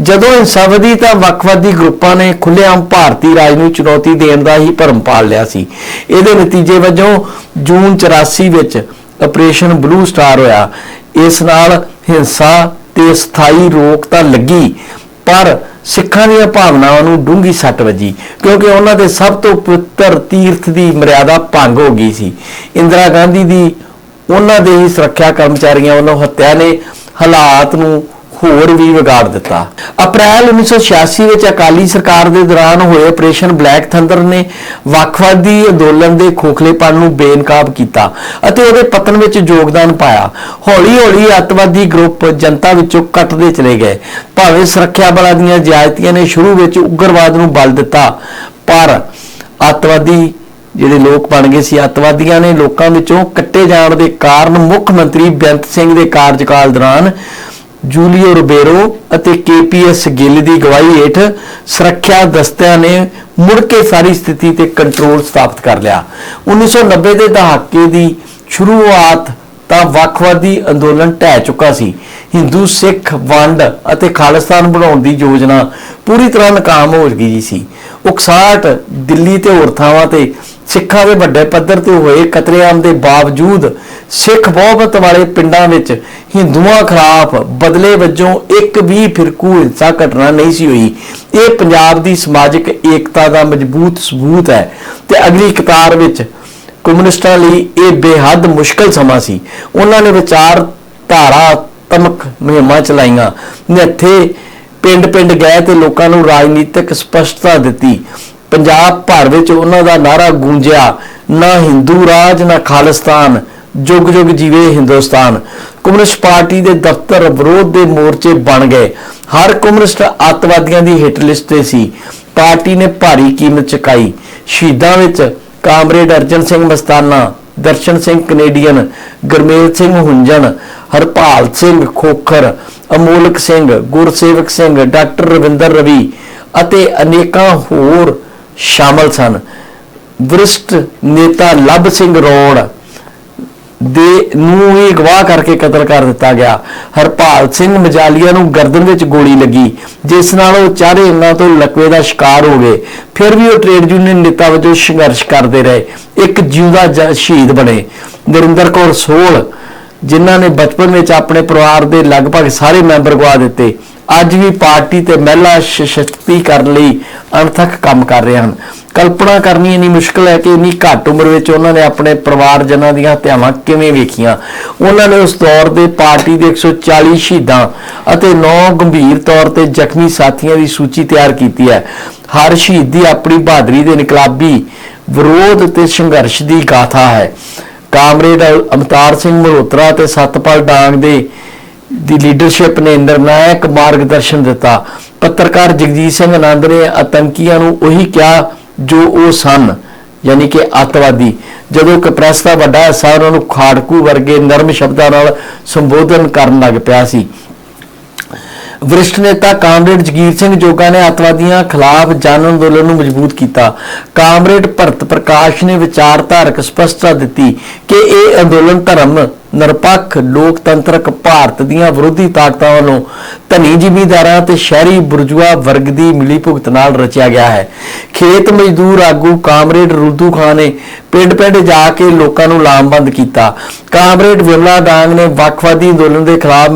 ਜਦੋਂ ਹਿੰਸਾ ਵਧੀ ਤਾਂ ਵੱਖਵਾਦੀ ਗਰੁੱਪਾਂ ਨੇ ਖੁੱਲ੍ਹੇਆਮ ਭਾਰਤੀ ਰਾਜ ਨੂੰ ਚੁਣੌਤੀ ਦੇਣ ਦਾ ਹੀ ਭਰਮ ਪਾਲ ਲਿਆ ਸੀ। ਇਹਦੇ ਨਤੀਜੇ ਵਜੋਂ ਜੂਨ 84 ਵਿੱਚ ਆਪਰੇਸ਼ਨ ਬਲੂ ਸਟਾਰ ਹੋਇਆ। ਇਸ ਨਾਲ ਹਿੰਸਾ ਤੇ ਸਥਾਈ ਰੋਕ ਤਾਂ ਲੱਗੀ, ਪਰ ਸਿੱਖਾਂ ਦੀਆਂ ਭਾਵਨਾਵਾਂ ਨੂੰ ਡੂੰਗੀ ਸੱਟ ਵੱਜੀ, ਕਿਉਂਕਿ ਉਹਨਾਂ ਦੇ ਸਭ ਤੋਂ ਪਵਿੱਤਰ ਤੀਰਥ ਦੀ ਮਰਿਆਦਾ ਭੰਗ ਹੋ ਗਈ ਸੀ। ਇੰਦਰਾ ਗਾਂਧੀ ਦੀ ਉਹਨਾਂ ਦੇ ਹੀ ਸੁਰੱਖਿਆ ਕਰਮਚਾਰੀਆਂ ਵੱਲੋਂ ਹੱਤਿਆ ਨੇ ਹਾਲਾਤ ਨੂੰ ਹੋਰ ਵੀ ਵਿਗਾੜ ਦਿੱਤਾ। ਅਪ੍ਰੈਲ 1986 ਵਿੱਚ ਅਕਾਲੀ ਸਰਕਾਰ ਦੇ ਦੌਰਾਨ ਹੋਏ ਆਪਰੇਸ਼ਨ ਬਲੈਕ ਥੰਡਰ ਨੇ ਵੱਖਵਾਦੀ ਅੰਦੋਲਨ ਦੇ ਖੋਖਲੇਪਣ ਨੂੰ ਬੇਨਕਾਬ ਕੀਤਾ ਅਤੇ ਉਹਦੇ ਪਤਨ ਵਿੱਚ ਯੋਗਦਾਨ ਪਾਇਆ। ਹੌਲੀ-ਹੌਲੀ ਅੱਤਵਾਦੀ ਗਰੁੱਪ ਜਨਤਾ ਵਿੱਚੋਂ ਕੱਟਦੇ ਚਲੇ ਗਏ। ਭਾਵੇਂ ਸੁਰੱਖਿਆ ਬਲਾਂ ਦੀਆਂ ਜ਼ਿਆਦਤੀਆਂ ਨੇ ਸ਼ੁਰੂ ਵਿੱਚ ਉਗਰਵਾਦ ਨੂੰ ਬਲ ਦਿੱਤਾ, ਪਰ ਅੱਤਵਾਦੀ ਜਿਹੜੇ ਲੋਕ ਬਣ ਗਏ ਸੀ, ਅੱਤਵਾਦੀਆਂ ਨੇ ਲੋਕਾਂ ਵਿੱਚੋਂ ਕੱਟੇ ਜਾਣ ਦੇ ਕਾਰਨ ਮੁੱਖ ਮੰਤਰੀ ਬੇਅੰਤ ਸਿੰਘ ਦੇ ਕਾਰਜਕਾਲ ਦੌਰਾਨ ਜੂਲੀਓ ਰੋਬੇਰੋ ਅਤੇ ਕੇਪੀਐਸ ਗਿੱਲ ਦੀ ਗਵਾਹੀ ਹੇਠ ਸੁਰੱਖਿਆ ਦਸਤਿਆਂ ਨੇ ਮੁੜ ਕੇ ਸਾਰੀ ਸਥਿਤੀ ਤੇ ਕੰਟਰੋਲ ਸਥਾਪਿਤ ਕਰ ਲਿਆ। 1990 ਦੇ ਦਹਾਕੇ ਦੀ ਸ਼ੁਰੂਆਤ ਤਾਂ ਵੱਖਵਾਦੀ ਅੰਦੋਲਨ ਢਹਿ ਚੁੱਕਾ ਸੀ। ਹਿੰਦੂ ਸਿੱਖ ਵੰਡ ਅਤੇ ਖਾਲਿਸਤਾਨ ਬਣਾਉਣ ਦੀ ਯੋਜਨਾ ਪੂਰੀ ਤਰ੍ਹਾਂ ਨਾਕਾਮ ਹੋ ਗਈ ਸੀ। ਉਕਸਾਟ ਦਿੱਲੀ ਤੇ ਹੋਰ ਥਾਵਾਂ ਤੇ ਸਿੱਖਾਂ ਦੇ ਵੱਡੇ ਪੱਧਰ ਤੇ ਹੋਏ ਕਤਲੇਆਮ ਦੇ ਬਾਵਜੂਦ ਸਿੱਖ ਬਹੁਮਤ ਵਾਲੇ ਪਿੰਡਾਂ ਵਿੱਚ ਹਿੰਦੂਆਂ ਖਿਲਾਫ ਬਦਲੇ ਵਜੋਂ ਇੱਕ ਵੀ ਫਿਰਕੂ ਹਿੰਸਾ ਘਟਨਾ ਨਹੀਂ ਸੀ ਹੋਈ। ਇਹ ਪੰਜਾਬ ਦੀ ਸਮਾਜਿਕ ਏਕਤਾ ਦਾ ਮਜ਼ਬੂਤ ਸਬੂਤ ਹੈ ਤੇ ਅਗਲੀ ਕਤਾਰ ਵਿੱਚ ਕਮਿਊਨਿਸਟਾਂ ਲਈ ਇਹ ਬੇਹੱਦ ਮੁਸ਼ਕਲ ਸਮਾਂ ਸੀ। ਉਹਨਾਂ ਨੇ ਵਿਚਾਰ ਧਾਰਾ ਤਮਕ ਮੁਹਿੰਮਾਂ ਚਲਾਈਆਂ ਨਿਹੱਥੇ ਪਿੰਡ-ਪਿੰਡ ਗਏ ਤੇ ਲੋਕਾਂ ਨੂੰ ਰਾਜਨੀਤਿਕ ਸਪਸ਼ਟਤਾ ਦਿੱਤੀ। ਪੰਜਾਬ ਭਰ ਵਿੱਚ ਉਹਨਾਂ ਦਾ ਨਾਰਾ ਗੂੰਜਿਆ, ਨਾ ਹਿੰਦੂ ਰਾਜ, ਨਾ ਖਾਲਿਸਤਾਨ। ਜੁਗ ਜੁਗ ਜੀਵੇ ਹਿੰਦੁਸਤਾਨ। ਕਮਿਊਨਿਸਟ ਪਾਰਟੀ ਦੇ ਦਫ਼ਤਰ ਵਿਰੋਧ ਦੇ ਮੋਰਚੇ ਬਣ ਗਏ। ਹਰ ਕਮਿਊਨਿਸਟ ਅੱਤਵਾਦੀਆਂ ਦੀ ਹਿੱਟ ਲਿਸਟ ਤੇ ਸੀ। ਪਾਰਟੀ ਨੇ ਭਾਰੀ ਕੀਮਤ ਚੁਕਾਈ। ਸ਼ਹੀਦਾਂ ਵਿੱਚ comrade Arjan Singh Mastana, Darshan Singh Canadian, Gurmel Singh Hunjan, Harpal Singh Khokhar, Amolak Singh, Gursevak Singh, doctor Ravinder Ravi ਅਤੇ ਅਨੇਕਾਂ ਹੋਰ ਸ਼ਾਮਲ ਸਨ। ਵਰਿਸ਼ਟ ਨੇਤਾ ਲੱਭ ਸਿੰਘ ਰੋੜ ਦੇ ਨੂੰ ਵੀ ਅਗਵਾ ਕਰਕੇ ਕਤਲ ਕਰ ਦਿੱਤਾ ਗਿਆ। ਹਰਪਾਲ ਸਿੰਘ ਮਜਾਲੀਆ ਨੂੰ ਗਰਦਨ ਵਿੱਚ ਗੋਲੀ ਲੱਗੀ, ਜਿਸ ਨਾਲ ਉਹ ਚਾਰੇ ਇਹਨਾਂ ਤੋਂ ਲਕਵੇ ਦਾ ਸ਼ਿਕਾਰ ਹੋ ਗਏ। ਫਿਰ ਵੀ ਉਹ ਟ੍ਰੇਡ ਯੂਨੀਅਨ ਨੇਤਾ ਵਜੋਂ ਸੰਘਰਸ਼ ਕਰਦੇ ਰਹੇ। ਇੱਕ ਜਿਉਂਦਾ ਜ- ਸ਼ਹੀਦ ਬਣੇ। ਨਰਿੰਦਰ ਕੌਰ ਸੋਲ ਜਿਨ੍ਹਾਂ ਨੇ ਬਚਪਨ ਵਿੱਚ ਆਪਣੇ ਪਰਿਵਾਰ ਦੇ ਲਗਭਗ ਸਾਰੇ ਮੈਂਬਰ ਗਵਾ ਦਿੱਤੇ ਅੱਜ ਵੀ ਪਾਰਟੀ ਤੇ ਮਹਿਲਾ ਸਸ਼ਕਤੀਕਰਨ ਲਈ ਅਣਥੱਕ ਕੰਮ ਕਰ ਰਹੇ ਹਨ। ਕਲਪਨਾ ਕਰਨੀ ਇੰਨੀ ਮੁਸ਼ਕਲ ਹੈ ਕਿ ਇੰਨੀ ਘੱਟ ਉਮਰ ਵਿੱਚ ਉਹਨਾਂ ਨੇ ਆਪਣੇ ਪਰਿਵਾਰ ਜਨਾਂ ਦੀਆਂ ਹੱਤਿਆਵਾਂ ਕਿਵੇਂ ਵੇਖੀਆਂ? ਉਹਨਾਂ ਨੇ ਉਸ ਦੌਰ ਦੇ ਪਾਰਟੀ ਦੇ 140 ਸ਼ਹੀਦਾਂ ਅਤੇ 9 ਗੰਭੀਰ ਤੌਰ ਤੇ ਜ਼ਖਮੀ ਸਾਥੀਆਂ ਦੀ ਸੂਚੀ ਤਿਆਰ ਕੀਤੀ ਹੈ। ਹਰ ਸ਼ਹੀਦ ਦੀ ਆਪਣੀ ਬਹਾਦਰੀ ਦੇ ਇਨਕਲਾਬੀ ਵਿਰੋਧ ਤੇ ਸੰਘਰਸ਼ ਦੀ ਗਾਥਾ ਹੈ। ਕਾਮਰੇਡ ਅਮਤਾਰ ਸਿੰਘ ਮਲਹੋਤਰਾ ਤੇ ਸਤਪਾਲ ਡਾਂਗ ਦੇ ਦੀ ਲੀਡਰਸ਼ਿਪ ਨੇ ਨਿਰਣਾਇਕ ਮਾਰਗਦਰਸ਼ਨ ਦਿੱਤਾ। ਪੱਤਰਕਾਰ ਜਗਜੀਤ ਸਿੰਘ ਆਨੰਦ ਨੇ ਆਤੰਕੀਆਂ ਨੂੰ ਉਹੀ ਕਿਹਾ ਜੋ ਉਹ ਸਨ, ਯਾਨੀ ਕਿ ਅੱਤਵਾਦੀ। ਜਦੋਂ ਕਿ ਪ੍ਰੈਸ ਦਾ ਵੱਡਾ ਹਿੱਸਾ ਉਹਨਾਂ ਨੂੰ ਖਾੜਕੂ ਵਰਗੇ ਨਰਮ ਸ਼ਬਦਾਂ ਨਾਲ ਸੰਬੋਧਨ ਕਰਨ ਲੱਗ ਪਿਆ ਸੀ। ਵਰਿਸ਼ਠ ਨੇਤਾ ਕਾਮਰੇਡ ਜਗੀਰ ਸਿੰਘ ਜੋਗਾ ਨੇ ਅੱਤਵਾਦੀਆਂ ਖਿਲਾਫ ਜਨ ਅੰਦੋਲਨ ਨੂੰ ਮਜ਼ਬੂਤ ਕੀਤਾ। ਕਾਮਰੇਡ ਭਰਤ ਪ੍ਰਕਾਸ਼ ਨੇ ਵਿਚਾਰਧਾਰਕ ਸਪਸ਼ਟਤਾ ਦਿੱਤੀ ਕਿ ਇਹ ਅੰਦੋਲਨ ਧਰਮ ਨਿਰਪੱਖ ਲੋਕਤੰਤਰਕ ਭਾਰਤ ਦੀਆਂ ਵਿਰੋਧੀ ਤਾਕਤਾਂ ਵੱਲੋਂ ਧਨੀ ਜ਼ਿਮੀਂਦਾਰਾਂ ਤੇ ਸ਼ਹਿਰੀ ਬੁਰਜੂਆ ਵਰਗ ਦੀ ਮਿਲੀ ਨਾਲ ਰਚਿਆ ਗਿਆ ਹੈ। ਖੇਤ ਮਜ਼ਦੂਰ ਆਗੂ ਕਾਮਰੇਡ ਰੁੱਦੂ ਖਾਨ ਨੇ ਪਿੰਡ-ਪਿੰਡ ਜਾ ਕੇ ਲੋਕਾਂ ਨੂੰ ਲਾਮਬੰਦ ਕੀਤਾ। ਕਾਮਰੇਡ ਵਿਮਲਾ ਡਾਂਗ ਨੇ ਵੱਖਵਾਦੀ ਅੰਦੋਲਨ ਦੇ ਖਿਲਾਫ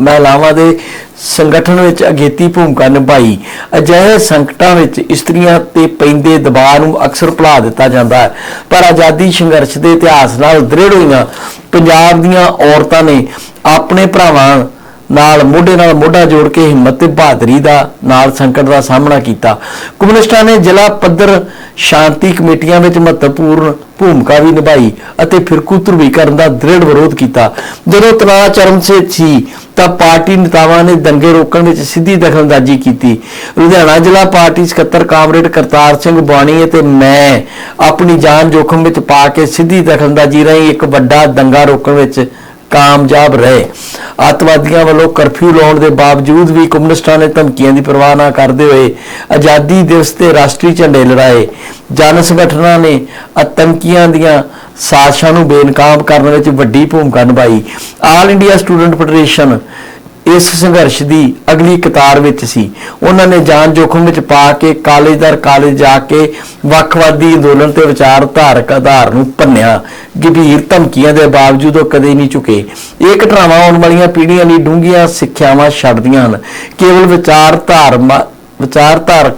ਮਹਿਲਾਵਾਂ ਦੇ ਸੰਗਠਨ ਵਿੱਚ ਅਗੇਤੀ ਭੂਮਿਕਾ ਨਿਭਾਈ। ਅਜਿਹੇ ਸੰਕਟਾਂ ਵਿੱਚ ਇਸਤਰੀਆਂ ਤੇ ਪੈਂਦੇ ਦਬਾਅ ਨੂੰ ਅਕਸਰ ਭੁਲਾ ਦਿੱਤਾ ਜਾਂਦਾ ਹੈ। ਪਰ ਆਜ਼ਾਦੀ ਸੰਘਰਸ਼ ਦੇ ਇਤਿਹਾਸ ਨਾਲ ਦ੍ਰਿੜ ਹੋਈਆਂ ਪੰਜਾਬ ਦੀਆਂ ਔਰਤਾਂ ਨੇ ਆਪਣੇ ਭਰਾਵਾਂ ਨਾਲ ਮੋਢੇ ਨਾਲ ਮੋਢਾ ਜੋੜ ਕੇ ਹਿੰਮਤ ਤੇ ਬਹਾਦਰੀ ਦਾ ਨਾਲ ਸੰਕਟ ਦਾ ਸਾਹਮਣਾ ਕੀਤਾ। ਕਮਿਊਨਿਸਟਾਂ ਨੇ ਜ਼ਿਲ੍ਹਾ ਪੱਧਰ ਸ਼ਾਂਤੀ ਕਮੇਟੀਆਂ ਵਿੱਚ ਮਹੱਤਵਪੂਰਨ ਭੂਮਿਕਾ ਵੀ ਨਿਭਾਈ ਅਤੇ ਫਿਰਕੂ ਧਰੁਵੀਕਰਨ ਦਾ ਦ੍ਰਿੜ ਵਿਰੋਧ ਕੀਤਾ। ਜਦੋਂ ਤਣਾਅ ਚਰਮ ਸੇ ਸੀ, ਤਾਂ ਪਾਰਟੀ ਨੇਤਾਵਾਂ ਨੇ ਦੰਗੇ ਰੋਕਣ ਵਿੱਚ ਸਿੱਧੀ ਦਖਲਅੰਦਾਜ਼ੀ ਕੀਤੀ। ਲੁਧਿਆਣਾ ਜ਼ਿਲ੍ਹਾ ਪਾਰਟੀ ਸਕੱਤਰ ਕਾਮਰੇਡ ਕਰਤਾਰ ਸਿੰਘ ਬਾਣੀ ਅਤੇ ਮੈਂ ਆਪਣੀ ਜਾਨ ਜੋਖਮ ਵਿੱਚ ਪਾ ਕੇ ਸਿੱਧੀ ਦਖਲਅੰਦਾਜ਼ੀ ਰਾਹੀਂ ਇੱਕ ਵੱਡਾ ਦੰਗਾ ਰੋਕਣ ਵਿੱਚ ਕਾਮਯਾਬ ਰਹੇ। ਅੱਤਵਾਦੀਆਂ ਵੱਲੋਂ ਕਰਫਿਊ ਲਾਉਣ ਦੇ ਬਾਵਜੂਦ ਵੀ ਕਮਿਊਨਿਸਟਾਂ ਨੇ ਧਮਕੀਆਂ ਦੀ ਪਰਵਾਹ ਨਾ ਕਰਦੇ ਹੋਏ ਆਜ਼ਾਦੀ ਦਿਵਸ ਤੇ ਰਾਸ਼ਟਰੀ ਝੰਡੇ ਲੜਾਏ ਜਨ ਸੰਗਠਨਾਂ ਨੇ ਆਤੰਕੀਆਂ ਦੀਆਂ ਸਾਜ਼ਿਸ਼ਾਂ ਨੂੰ ਬੇਨਕਾਬ ਕਰਨ ਵਿੱਚ ਵੱਡੀ ਭੂਮਿਕਾ ਨਿਭਾਈ। ਆਲ ਇੰਡੀਆ ਸਟੂਡੈਂਟ ਫੈਡਰੇਸ਼ਨ ਇਸ ਸੰਘਰਸ਼ ਦੀ ਅਗਲੀ ਕਤਾਰ ਵਿੱਚ ਸੀ। ਉਹਨਾਂ ਨੇ ਜਾਨ ਜੋਖਮ ਵਿੱਚ ਪਾ ਕੇ ਕਾਲਜ ਦਰ ਕਾਲਜ ਜਾ ਕੇ ਵੱਖਵਾਦੀ ਅੰਦੋਲਨ ਤੇ ਵਿਚਾਰਧਾਰਕ ਆਧਾਰ ਨੂੰ ਭੰਨਿਆ। ਗੰਭੀਰ ਧਮਕੀਆਂ ਦੇ ਬਾਵਜੂਦ ਉਹ ਕਦੇ ਨਹੀਂ ਝੁਕੇ। ਇਹ ਘਟਨਾਵਾਂ ਆਉਣ ਵਾਲੀਆਂ ਪੀੜ੍ਹੀਆਂ ਲਈ ਡੂੰਘੀਆਂ ਸਿੱਖਿਆਵਾਂ ਛੱਡਦੀਆਂ ਹਨ। ਕੇਵਲ ਵਿਚਾਰਧਾਰ ਵਿਚਾਰਧਾਰਕ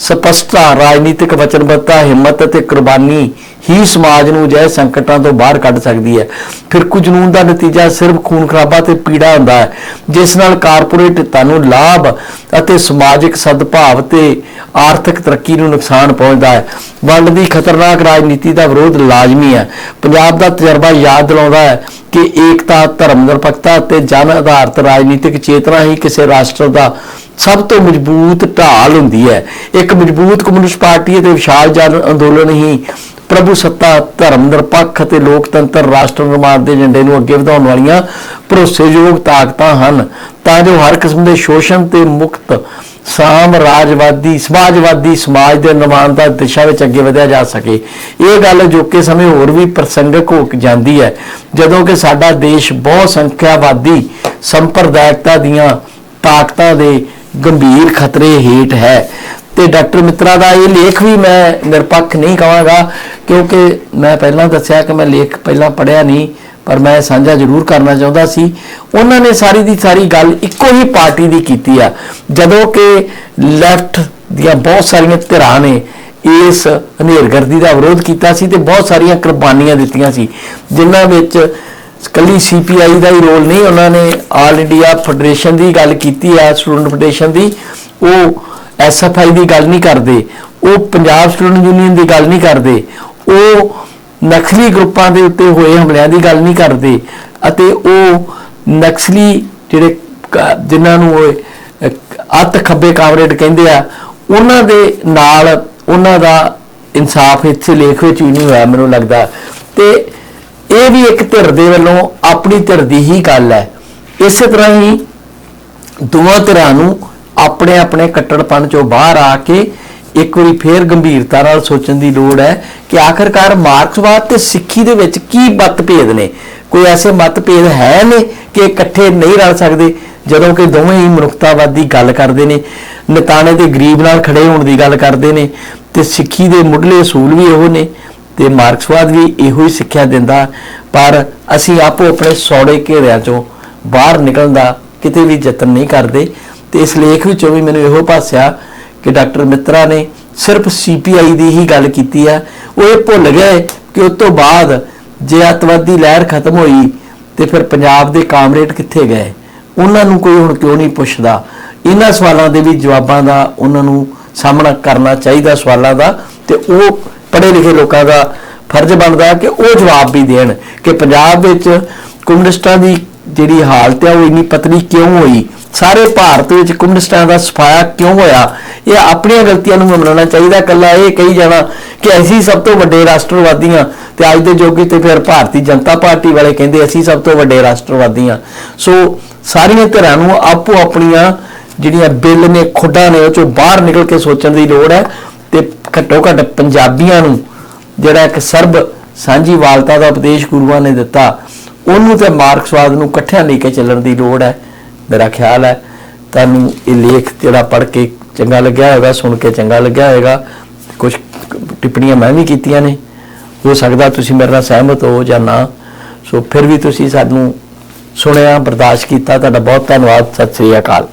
ਸਪਸ਼ਟਤਾ, ਰਾਜਨੀਤਿਕ ਵਚਨਬੱਧਤਾ, ਹਿੰਮਤ ਅਤੇ ਕੁਰਬਾਨੀ ਹੀ ਸਮਾਜ ਨੂੰ ਜੈ ਸੰਕਟਾਂ ਤੋਂ ਬਾਹਰ ਕੱਢ ਸਕਦੀ ਹੈ। ਫਿਰ ਕੁ ਜਨੂਨ ਦਾ ਨਤੀਜਾ ਸਿਰਫ ਖੂਨ ਖਰਾਬਾ ਤੇ ਪੀੜਾ ਹੁੰਦਾ ਹੈ, ਜਿਸ ਨਾਲ ਕਾਰਪੋਰੇਟ ਹਿੱਤਾਂ ਨੂੰ ਲਾਭ ਅਤੇ ਸਮਾਜਿਕ ਸਦਭਾਵ ਤੇ ਆਰਥਿਕ ਤਰੱਕੀ ਨੂੰ ਨੁਕਸਾਨ ਪਹੁੰਚਦਾ ਹੈ। ਵੰਡ ਦੀ ਖਤਰਨਾਕ ਰਾਜਨੀਤੀ ਦਾ ਵਿਰੋਧ ਲਾਜ਼ਮੀ ਹੈ। ਪੰਜਾਬ ਦਾ ਤਜਰਬਾ ਯਾਦ ਦਿਲਾਉਂਦਾ ਹੈ ਕਿ ਏਕਤਾ, ਧਰਮ ਨਿਰਪੱਖਤਾ ਤੇ ਜਨ ਆਧਾਰਿਤ ਰਾਜਨੀਤਿਕ ਚੇਤਨਾ ਹੀ ਕਿਸੇ ਰਾਸ਼ਟਰ ਦਾ ਸਭ ਤੋਂ ਮਜ਼ਬੂਤ ਢਾਲ ਹੁੰਦੀ ਹੈ। ਇੱਕ ਮਜ਼ਬੂਤ ਕਮਿਊਨਿਸਟ ਪਾਰਟੀ ਅਤੇ ਵਿਸ਼ਾਲ ਜਨ ਅੰਦੋਲਨ ਹੀ ਪ੍ਰਭੂ ਸੱਤਾ, ਧਰਮ ਨਿਰਪੱਖ ਅਤੇ ਲੋਕਤੰਤਰ ਰਾਸ਼ਟਰ ਨਿਰਮਾਣ ਦੇ ਏਜੰਡੇ ਨੂੰ ਅੱਗੇ ਵਧਾਉਣ ਵਾਲੀਆਂ ਭਰੋਸੇਯੋਗ ਤਾਕਤਾਂ ਹਨ। ਤਾਂ ਜੋ ਹਰ ਕਿਸਮ ਦੇ ਸ਼ੋਸ਼ਣ ਤੇ ਮੁਕਤ ਸਾਮਰਾਜਵਾਦੀ ਸਮਾਜਵਾਦੀ ਸਮਾਜ ਦੇ ਨਿਰਮਾਣ ਦਾ ਦਿਸ਼ਾ ਵਿੱਚ ਅੱਗੇ ਵਧਿਆ ਜਾ ਸਕੇ। ਇਹ ਗੱਲ ਅਜੋਕੇ ਸਮੇਂ ਹੋਰ ਵੀ ਪ੍ਰਸੰਗਕ ਹੋ ਜਾਂਦੀ ਹੈ। ਜਦੋਂ ਕਿ ਸਾਡਾ ਦੇਸ਼ ਬਹੁਤ ਸੰਖਿਆਵਾਦੀ ਸੰਪਰਦਾਇਕਤਾ ਦੀਆਂ ਤਾਕਤਾਂ ਦੇ ਗੰਭੀਰ ਖਤਰੇ ਹੇਠ ਹੈ। ਤੇ ਡਾਕਟਰ ਮਿੱਤਰਾ ਦਾ ਇਹ ਲੇਖ ਵੀ ਮੈਂ ਨਿਰਪੱਖ ਨਹੀਂ ਕਹਾਂਗਾ, ਕਿਉਂਕਿ ਮੈਂ ਪਹਿਲਾਂ ਦੱਸਿਆ ਕਿ ਮੈਂ ਲੇਖ ਪਹਿਲਾਂ ਪੜਿਆ ਨਹੀਂ, ਪਰ ਮੈਂ ਸਾਂਝਾ ਜ਼ਰੂਰ ਕਰਨਾ ਚਾਹੁੰਦਾ ਸੀ। ਉਹਨਾਂ ਨੇ ਸਾਰੀ ਦੀ ਸਾਰੀ ਗੱਲ ਇੱਕੋ ਹੀ ਪਾਰਟੀ ਦੀ ਕੀਤੀ ਆ। ਜਦੋਂ ਕਿ ਲੈਫਟ ਦੀਆਂ ਬਹੁਤ ਸਾਰੀਆਂ ਧਿਰਾਂ ਨੇ ਇਸ ਹਨੇਰਗਰਦੀ ਦਾ ਵਿਰੋਧ ਕੀਤਾ ਸੀ ਤੇ ਬਹੁਤ ਸਾਰੀਆਂ ਕੁਰਬਾਨੀਆਂ ਦਿੱਤੀਆਂ ਸੀ, ਜਿਨ੍ਹਾਂ ਵਿੱਚ ਕੱਲੀ ਸੀਪੀਆਈ ਦਾ ਹੀ ਰੋਲ ਨਹੀਂ, ਉਹਨਾਂ ਨੇ ਆਲ ਇੰਡੀਆ ਫੈਡਰੇਸ਼ਨ ਦੀ ਗੱਲ ਕੀਤੀ ਆ ਸਟੂਡੈਂਟ ਫੈਡਰੇਸ਼ਨ ਦੀ। ਉਹ ਐਸਐਫਆਈ ਦੀ ਗੱਲ ਨਹੀਂ ਕਰਦੇ, ਉਹ ਪੰਜਾਬ ਸਟੂਡੈਂਟ ਯੂਨੀਅਨ ਦੀ ਗੱਲ ਨਹੀਂ ਕਰਦੇ, ਉਹ ਨਕਸਲੀ ਗਰੁੱਪਾਂ ਦੇ ਉੱਤੇ ਹੋਏ ਹਮਲਿਆਂ ਦੀ ਗੱਲ ਨਹੀਂ ਕਰਦੇ, ਅਤੇ ਉਹ ਨਕਸਲੀ ਜਿਹੜੇ ਜਿਨ੍ਹਾਂ ਨੂੰ ਉਹ ਅੱਤ ਖੱਬੇ ਕਾਮਰੇਡ ਕਹਿੰਦੇ ਆ, ਉਹਨਾਂ ਦੇ ਨਾਲ ਉਹਨਾਂ ਦਾ ਇਨਸਾਫ ਇੱਥੇ ਲੇਖ ਵਿੱਚ ਵੀ ਨਹੀਂ ਹੋਇਆ, ਮੈਨੂੰ ਲੱਗਦਾ। ਤੇ ਇਹ ਵੀ ਇੱਕ ਧਿਰ ਦੇ ਵੱਲੋਂ ਆਪਣੀ ਧਿਰ ਦੀ ਹੀ ਗੱਲ ਹੈ। ਇਸੇ ਤਰ੍ਹਾਂ ਹੀ ਦੋਵਾਂ ਧਿਰਾਂ ਨੂੰ ਆਪਣੇ ਆਪਣੇ ਕੱਟੜਪਣ ਚੋਂ ਬਾਹਰ ਆ ਕੇ ਇੱਕ ਵਾਰੀ ਫੇਰ ਗੰਭੀਰਤਾ ਨਾਲ ਸੋਚਣ ਦੀ ਲੋੜ ਹੈ ਕਿ ਆਖਰਕਾਰ ਮਾਰਕਸਵਾਦ ਤੇ ਸਿੱਖੀ ਦੇ ਵਿੱਚ ਕੀ ਮਤਭੇਦ ਨੇ। ਕੋਈ ਐਸੇ ਮਤਭੇਦ ਹੈ ਨੇ ਕਿ ਇਕੱਠੇ ਨਹੀਂ ਰਲ ਸਕਦੇ, ਜਦੋਂ ਕਿ ਦੋਵੇਂ ਹੀ ਮਨੁੱਖਤਾਵਾਦੀ ਗੱਲ ਕਰਦੇ ਨੇ, ਨਤਾਣੇ ਤੇ ਗਰੀਬ ਨਾਲ ਖੜੇ ਹੋਣ ਦੀ ਗੱਲ ਕਰਦੇ ਨੇ ਤੇ ਸਿੱਖੀ ਦੇ ਮੁੱਢਲੇ ਅਸੂਲ ਵੀ ਇਹੋ ਨੇ। ਤੇ ਮਾਰਕਸਵਾਦ ਵੀ ਇਹੋ ਹੀ ਸਿੱਖਿਆ ਦਿੰਦਾ, ਪਰ ਅਸੀਂ ਆਪੋ ਆਪਣੇ ਸੌੜੇ ਘੇਰਿਆਂ ਚੋਂ ਬਾਹਰ ਨਿਕਲਣ ਦਾ ਕਿਤੇ ਵੀ ਯਤਨ ਨਹੀਂ ਕਰਦੇ ਤੇ ਇਸ ਲੇਖ ਵਿੱਚੋਂ ਵੀ ਮੈਨੂੰ ਇਹੋ ਭਾਸਿਆ ਕਿ ਡਾਕਟਰ ਮਿੱਤਰਾ ਨੇ ਸਿਰਫ ਸੀਪੀਆਈ ਦੀ ਹੀ ਗੱਲ ਕੀਤੀ ਹੈ। ਉਹ ਇਹ ਭੁੱਲ ਗਏ ਕਿ ਉਸ ਤੋਂ ਬਾਅਦ ਜੇ ਅੱਤਵਾਦੀ ਲਹਿਰ ਖਤਮ ਹੋਈ ਤੇ ਫਿਰ ਪੰਜਾਬ ਦੇ ਕਾਮਰੇਡ ਕਿੱਥੇ ਗਏ? ਉਹਨਾਂ ਨੂੰ ਕੋਈ ਹੁਣ ਕਿਉਂ ਨਹੀਂ ਪੁੱਛਦਾ? ਇਹਨਾਂ ਸਵਾਲਾਂ ਦੇ ਵੀ ਜਵਾਬਾਂ ਦਾ ਉਹਨਾਂ ਨੂੰ ਸਾਹਮਣਾ ਕਰਨਾ ਚਾਹੀਦਾ ਸਵਾਲਾਂ ਦਾ ਤੇ ਉਹ ਪੜ੍ਹੇ ਲਿਖੇ ਲੋਕਾਂ ਦਾ ਫਰਜ਼ ਬਣਦਾ ਕਿ ਉਹ ਜਵਾਬ ਵੀ ਦੇਣ ਕਿ ਪੰਜਾਬ ਵਿੱਚ ਕਮਿਊਨਿਸਟਾਂ ਦੀ ਜਿਹੜੀ ਹਾਲਤ ਹੈ ਉਹ ਇੰਨੀ ਪਤਲੀ ਕਿਉਂ ਹੋਈ? ਸਾਰੇ ਭਾਰਤ ਵਿੱਚ ਕਮਿਊਨਿਸਟਾਂ ਦਾ ਸਫਾਇਆ ਕਿਉਂ ਹੋਇਆ? ਇਹ ਆਪਣੀਆਂ ਗਲਤੀਆਂ ਨੂੰ ਮੰਨਣਾ ਚਾਹੀਦਾ ਕੱਲਾ ਇਹ ਕਹੀ ਜਾਣਾ ਕਿ ਅਸੀਂ ਸਭ ਤੋਂ ਵੱਡੇ ਰਾਸ਼ਟਰਵਾਦੀ ਹਾਂ ਤੇ ਅੱਜ ਦੇ ਜੋਗੀ ਤੇ ਫਿਰ ਭਾਰਤੀ ਜਨਤਾ ਪਾਰਟੀ ਵਾਲੇ ਕਹਿੰਦੇ ਅਸੀਂ ਸਭ ਤੋਂ ਵੱਡੇ ਰਾਸ਼ਟਰਵਾਦੀ ਹਾਂ ਸੋ ਸਾਰੀਆਂ ਧਿਰਾਂ ਨੂੰ ਆਪੋ ਆਪਣੀਆਂ ਜਿਹੜੀਆਂ ਬਿੱਲ ਨੇ, ਖੁੱਡਾਂ ਨੇ ਉਹ ਚੋਂ ਬਾਹਰ ਨਿਕਲ ਕੇ ਸੋਚਣ ਦੀ ਲੋੜ ਹੈ। ਤੇ ਘੱਟੋ ਘੱਟ ਪੰਜਾਬੀਆਂ ਨੂੰ ਜਿਹੜਾ ਇੱਕ ਸਰਬ ਸਾਂਝੀ ਵਾਲਤਾ ਦਾ ਉਪਦੇਸ਼ ਗੁਰੂਆਂ ਨੇ ਦਿੱਤਾ, ਉਹਨੂੰ ਤੇ ਮਾਰਕਸਵਾਦ ਨੂੰ ਇਕੱਠਿਆਂ ਲੈ ਕੇ ਚੱਲਣ ਦੀ ਲੋੜ ਹੈ। ਮੇਰਾ ਖਿਆਲ ਹੈ ਤੁਹਾਨੂੰ ਇਹ ਲੇਖ ਜਿਹੜਾ ਪੜ੍ਹ ਕੇ ਚੰਗਾ ਲੱਗਿਆ ਹੋਵੇਗਾ, ਸੁਣ ਕੇ ਚੰਗਾ ਲੱਗਿਆ ਹੋਵੇਗਾ। ਕੁਝ ਟਿੱਪਣੀਆਂ ਮੈਂ ਵੀ ਕੀਤੀਆਂ ਨੇ। ਹੋ ਸਕਦਾ ਤੁਸੀਂ ਮੇਰੇ ਨਾਲ ਸਹਿਮਤ ਹੋ ਜਾਂ ਨਾ। ਸੋ ਫਿਰ ਵੀ ਤੁਸੀਂ ਸਾਨੂੰ ਸੁਣਿਆ, ਬਰਦਾਸ਼ਤ ਕੀਤਾ। ਤੁਹਾਡਾ ਬਹੁਤ ਧੰਨਵਾਦ। ਸਤਿ ਸ੍ਰੀ ਅਕਾਲ।